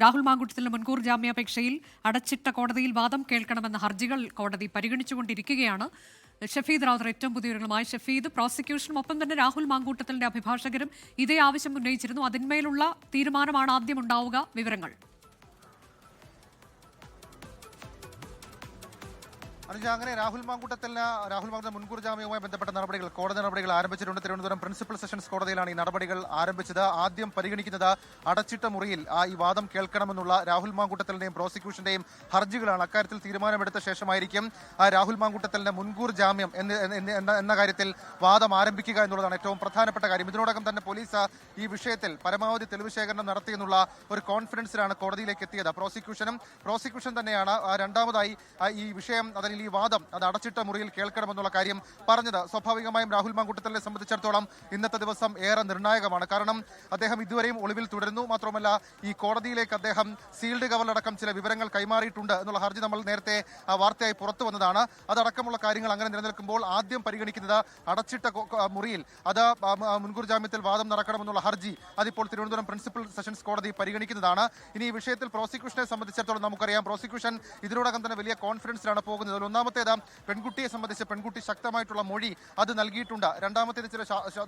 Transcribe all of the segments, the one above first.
രാഹുൽ മാങ്കുട്ടത്തിന്റെ മുൻകൂർ ജാമ്യാപേക്ഷയിൽ അടച്ചിട്ട കോടതിയിൽ വാദം കേൾക്കണമെന്ന ഹർജികൾ കോടതി പരിഗണിച്ചുകൊണ്ടിരിക്കുകയാണ്. ഷഫീദ് റാവുത്തർ ഏറ്റവും പുതിയ വിവരങ്ങളുമായി. ഷഫീദ് പ്രോസിക്യൂഷനും ഒപ്പം തന്നെ രാഹുൽ മാങ്കൂട്ടത്തിന്റെ അഭിഭാഷകരും ഇതേ ആവശ്യം ഉന്നയിച്ചിരുന്നു. അതിന്മേലുള്ള തീരുമാനമാണ് ആദ്യം ഉണ്ടാവുക. വിവരങ്ങൾ. അനുജ അങ്ങനെ രാഹുൽ മാങ്കൂട്ടത്തല്ല രാഹുൽ മാങ്കൂട്ട മുൻകൂർ ജാമ്യവുമായി ബന്ധപ്പെട്ട നടപടികൾ കോടതി നടപടികൾ ആരംഭിച്ചിട്ടുണ്ട്. തിരുവനന്തപുരം പ്രിൻസിപ്പൽ സെഷൻസ് കോടതിയിലാണ് ഈ നടപടികൾ ആരംഭിച്ചത്. ആദ്യം പരിഗണിക്കുന്നത് അടച്ചിട്ട മുറിയിൽ ആ ഈ വാദം കേൾക്കണമെന്നുള്ള രാഹുൽ മാങ്കൂട്ടത്തലിന്റെയും പ്രോസിക്യൂഷന്റെയും ഹർജികളാണ്. അക്കാര്യത്തിൽ തീരുമാനമെടുത്ത ശേഷമായിരിക്കും ആ രാഹുൽ മാങ്കൂട്ടത്തലിന്റെ മുൻകൂർ ജാമ്യം എന്ന് കാര്യത്തിൽ വാദം ആരംഭിക്കുക എന്നുള്ളതാണ് ഏറ്റവും പ്രധാനപ്പെട്ട കാര്യം. ഇതിനോടകം തന്നെ പോലീസ് ഈ വിഷയത്തിൽ പരമാവധി തെളിവ് ശേഖരണം നടത്തിയെന്നുള്ള ഒരു കോൺഫിഡൻസിലാണ് കോടതിയിലേക്ക് എത്തിയത്. പ്രോസിക്യൂഷനും പ്രോസിക്യൂഷൻ തന്നെയാണ് രണ്ടാമതായി ഈ വിഷയം അല്ലെങ്കിൽ ഈ വാദം അത് അടച്ചിട്ട മുറിയിൽ കേൾക്കണമെന്നുള്ള കാര്യം പറഞ്ഞത് സ്വാഭാവികമായും രാഹുൽ മാങ്കൂട്ടത്തലിനെ സംബന്ധിച്ചിടത്തോളം ഇന്നത്തെ ദിവസം ഏറെ നിർണായകമാണ്. കാരണം അദ്ദേഹം ഇതുവരെയും ഒളിവിൽ തുടരുന്നു. മാത്രമല്ല ഈ കോടതിയിലേക്ക് അദ്ദേഹം സീൽഡ് കവറിലടക്കം ചില വിവരങ്ങൾ കൈമാറിയിട്ടുണ്ട് എന്നുള്ള ഹർജി നമ്മൾ നേരത്തെ ആ വാർത്തയായി പുറത്തു വന്നതാണ്. അതടക്കമുള്ള കാര്യങ്ങൾ അങ്ങനെ നിലനിൽക്കുമ്പോൾ ആദ്യം പരിഗണിക്കുന്നത് അടച്ചിട്ട മുറിയിൽ അത് മുൻകൂർ ജാമ്യത്തിൽ വാദം നടക്കണമെന്നുള്ള ഹർജി അതിപ്പോൾ തിരുവനന്തപുരം പ്രിൻസിപ്പൽ സെഷൻസ് കോടതി പരിഗണിക്കുന്നതാണ്. ഇനി ഈ വിഷയത്തിൽ പ്രോസിക്യൂഷനെ സംബന്ധിച്ചിടത്തോളം നമുക്കറിയാം. പ്രോസിക്യൂഷൻ ഇതിനോടകം തന്നെ വലിയ കോൺഫിഡൻസിലാണ് പോകുന്നത്. അതിൽ ഒന്നാമത്തേത് പെൺകുട്ടിയെ സംബന്ധിച്ച് പെൺകുട്ടി ശക്തമായിട്ടുള്ള മൊഴി അത് നൽകിയിട്ടുണ്ട്. രണ്ടാമത്തേത് ചില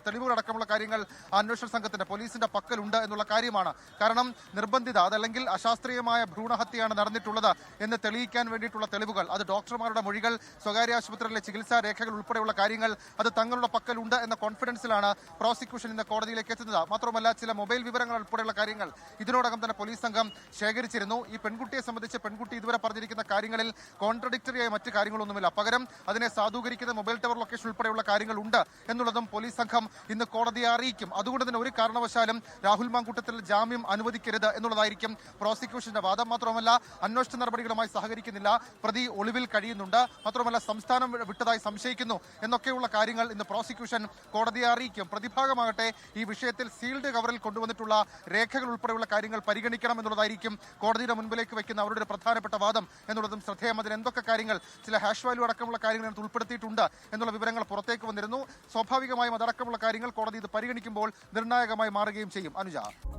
തെളിവുകളടക്കമുള്ള കാര്യങ്ങൾ അന്വേഷണ സംഘത്തിന്റെ പോലീസിന്റെ പക്കലുണ്ട് എന്നുള്ള കാര്യമാണ്. കാരണം നിർബന്ധിത അതല്ലെങ്കിൽ അശാസ്ത്രീയമായ ഭ്രൂണഹത്യയാണ് നടന്നിട്ടുള്ളത് എന്ന് തെളിയിക്കാൻ വേണ്ടിയിട്ടുള്ള തെളിവുകൾ അത് ഡോക്ടർമാരുടെ മൊഴികൾ സ്വകാര്യ ആശുപത്രിയിലെ ചികിത്സാ രേഖകൾ ഉൾപ്പെടെയുള്ള കാര്യങ്ങൾ അത് തങ്ങളുടെ പക്കലുണ്ട് എന്ന കോൺഫിഡൻസിലാണ് പ്രോസിക്യൂഷൻ ഇന്ന് കോടതിയിലേക്ക് എത്തുന്നത്. മാത്രമല്ല ചില മൊബൈൽ വിവരങ്ങൾ ഉൾപ്പെടെയുള്ള കാര്യങ്ങൾ ഇതിനോടകം തന്നെ പോലീസ് സംഘം ശേഖരിച്ചിരുന്നു. ഈ പെൺകുട്ടിയെ സംബന്ധിച്ച് പെൺകുട്ടി ഇതുവരെ പറഞ്ഞിരിക്കുന്ന കാര്യങ്ങളിൽ കോൺട്രഡിക്ടറി ആയ മറ്റു കാര്യങ്ങളൊന്നുമില്ല. പകരം അതിനെ സാധൂകരിക്കുന്ന മൊബൈൽ ടവർ ലൊക്കേഷൻ ഉൾപ്പെടെയുള്ള കാര്യങ്ങളുണ്ട് എന്നുള്ളതും പോലീസ് സംഘം ഇന്ന് കോടതിയെ അറിയിക്കും. അതുകൊണ്ട് തന്നെ ഒരു കാരണവശാലും രാഹുൽ മാങ്കൂട്ടത്തിൽ ജാമ്യം അനുവദിക്കരുത് എന്നുള്ളതായിരിക്കും പ്രോസിക്യൂഷന്റെ വാദം. മാത്രമല്ല അന്വേഷണ നടപടികളുമായി സഹകരിക്കുന്നില്ല. പ്രതി ഒളിവിൽ കഴിയുന്നുണ്ട്. മാത്രമല്ല സംസ്ഥാനം വിട്ടതായി സംശയിക്കുന്നു എന്നൊക്കെയുള്ള കാര്യങ്ങൾ ഇന്ന് പ്രോസിക്യൂഷൻ കോടതിയെ അറിയിക്കും. പ്രതിഭാഗമാകട്ടെ ഈ വിഷയത്തിൽ സീൽഡ് കവറിൽ കൊണ്ടുവന്നിട്ടുള്ള രേഖകൾ ഉൾപ്പെടെയുള്ള കാര്യങ്ങൾ പരിഗണിക്കണം എന്നുള്ളതായിരിക്കും കോടതിയുടെ മുൻപിലേക്ക് വെക്കുന്ന അവരുടെ പ്രധാനപ്പെട്ട വാദം എന്നുള്ളതും ശ്രദ്ധേയം അതിൽ എന്തൊക്കെ കാര്യങ്ങൾ ചില ഹാഷ് വാല്യൂ അടക്കമുള്ള കാര്യങ്ങൾ ഉൾപ്പെടുത്തിയിട്ടുണ്ട് എന്നുള്ള വിവരങ്ങൾ പുറത്തേക്ക് വന്നിരുന്നു. സ്വാഭാവികമായും അതടക്കമുള്ള കാര്യങ്ങൾ കോടതി ഇത് പരിഗണിക്കുമ്പോൾ നിർണായകമായി മാറുകയും ചെയ്യും. അനുജ.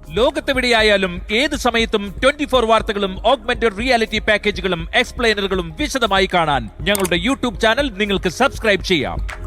ലോകത്തെവിടെയായാലും ഏത് സമയത്തും ട്വന്റി ഫോർ വാർത്തകളും ഓഗ്മെന്റഡ് റിയാലിറ്റി പാക്കേജുകളും എക്സ്പ്ലെയിനറുകളും വിശദമായി കാണാൻ ഞങ്ങളുടെ യൂട്യൂബ് ചാനൽ നിങ്ങൾക്ക് സബ്സ്ക്രൈബ് ചെയ്യാം.